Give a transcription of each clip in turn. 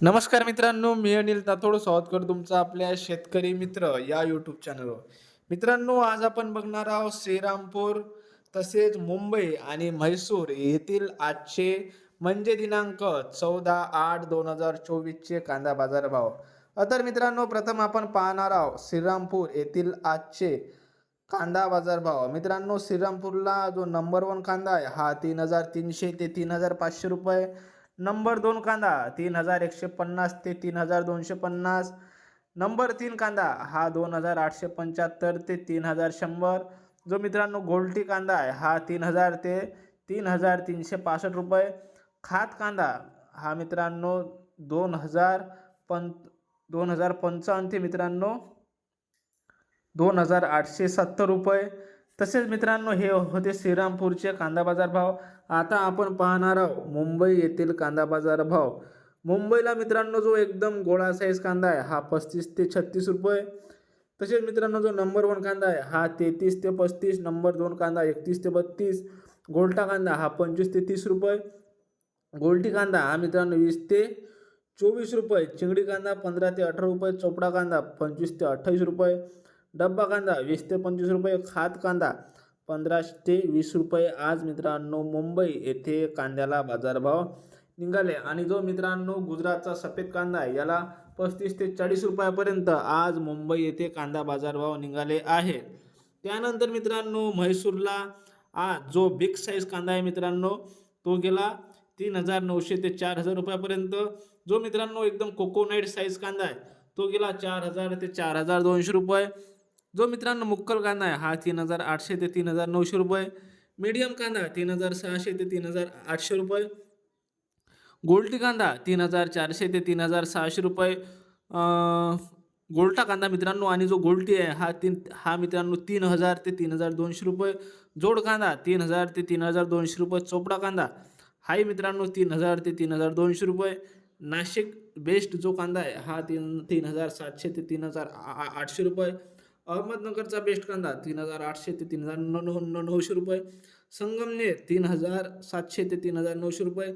नमस्कार मित्रांनो मी अनिल तातोड स्वागत करतो आपल्या शेतकरी मित्र या यूट्यूब चॅनलवर मित्रांनो आज आपण बघणार आहोत श्रीरामपूर तसेच मुंबई आणि म्हैसूर येथील आजचे म्हणजे दिनांक चौदा आठ दोन हजार चोवीसचे कांदा बाजारभाव. तर मित्रांनो प्रथम आपण पाहणार आहोत श्रीरामपूर येथील आजचे कांदा बाजारभाव. मित्रांनो श्रीरामपूरला जो नंबर वन कांदा आहे हा तीन हजार तीनशे ते तीन हजार पाचशे रुपये नंबर दोन कांदा तीन हजार एकशे पन्नास ते तीन हजार दोनशे पन्नास. नंबर तीन कांदा हा दोन हजार आठशे पंच्याहत्तर ते तीन हजार शंभर. जो मित्रांनो गोल्टी कांदा आहे हा तीन हजार ते तीन हजार तीनशे पासष्ट रुपये. खात कांदा हा मित्रांनो दोन हजार पं दोन हजार पंचावन्न ते मित्रांनो दोन हजार आठशे सत्तर रुपये. तसेच मित्रांनो हे होते श्रीरामपूरचे कांदा बाजार भाव. आता आपण पाहणार आहोत मुंबई येथील कांदा बाजार भाव. मुंबईला मित्रांनो जो एकदम गोळा साईज कांदा आहे हा पस्तीस ते छत्तीस रुपये. तसेच मित्रांनो जो नंबर वन कांदा आहे हा तेहतीस ते पस्तीस नंबर दोन कांदा एकतीस ते बत्तीस. गोलटा कांदा हा पंचवीस ते तीस रुपये. गोलटी कांदा हा मित्रांनो वीस ते चोवीस रुपये. चिंगडी कांदा पंधरा ते अठरा रुपये. चोपडा कांदा पंचवीस ते अठ्ठावीस रुपये. डब्बा कांदा वीस ते पंचवीस रुपये खात कांदा पंधरा ते वीस रुपये. आज मित्रांनो मुंबई येथे कांद्याला बाजारभाव निघाले. आणि जो मित्रांनो गुजरातचा सफेद कांदा आहे याला पस्तीस ते चाळीस रुपयापर्यंत आज मुंबई येथे कांदा बाजारभाव निघाले आहे. त्यानंतर मित्रांनो म्हैसूरला आज जो बिग साईज कांदा आहे मित्रांनो तो गेला तीन हजार नऊशे ते चार हजार रुपयापर्यंत. जो मित्रांनो एकदम कोकोनाईट साईज कांदा आहे तो गेला चार हजार ते चार हजार दोनशे रुपये. जो मित्रांनो मुक्कल कांदा आहे हा तीन हजार आठशे ते तीन हजार नऊशे रुपये मीडियम कांदा तीन हजार सहाशे ते तीन हजार आठशे रुपये गोल्टी कांदा तीन हजार चारशे ते तीन हजार सहाशे रुपये गोल्टा कांदा मित्रांनो आणि जो गोल्टी आहे हा तीन हा मित्रांनो तीन हजार ते तीन हजार दोनशे रुपये जोड कांदा तीन हजार ते तीन हजार दोनशे रुपये चोपडा कांदा हाही मित्रांनो तीन हजार ते तीन हजार दोनशे रुपये नाशिक बेस्ट जो कांदा आहे हा तीन तीन हजार सातशे ते तीन हजार आठशे रुपये अहमदनगरचा बेस्ट कांदा तीन हजार आठशे ते तीन हजार नऊ नऊशे रुपये. संगमनेर तीन हजार सातशे ते तीन हजार नऊशे रुपये.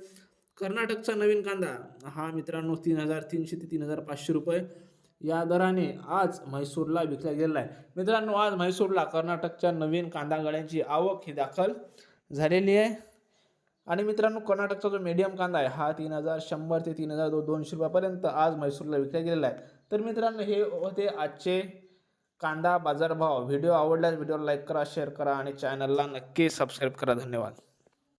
कर्नाटकचा नवीन कांदा हा मित्रांनो तीन हजार तीनशे ते तीन हजार पाचशे रुपये. या दराने आज म्हैसूरला विकला गेलेला आहे मित्रांनो आज म्हैसूरला कर्नाटकच्या नवीन कांदा गळ्यांची आवक ही दाखल झालेली आहे. आणि मित्रांनो कर्नाटकचा जो मीडियम कांदा आहे हा तीन हजार शंभर ते तीन हजार दो दोनशे रुपयापर्यंत आज म्हैसूरला विकला गेलेला आहे. तर मित्रांनो हे होते आजचे कांदा बाजारभाव. व्हिडिओ आवडल्यास व्हिडिओला लाईक करा शेअर करा आणि चॅनलला नक्की सबस्क्राईब करा. धन्यवाद.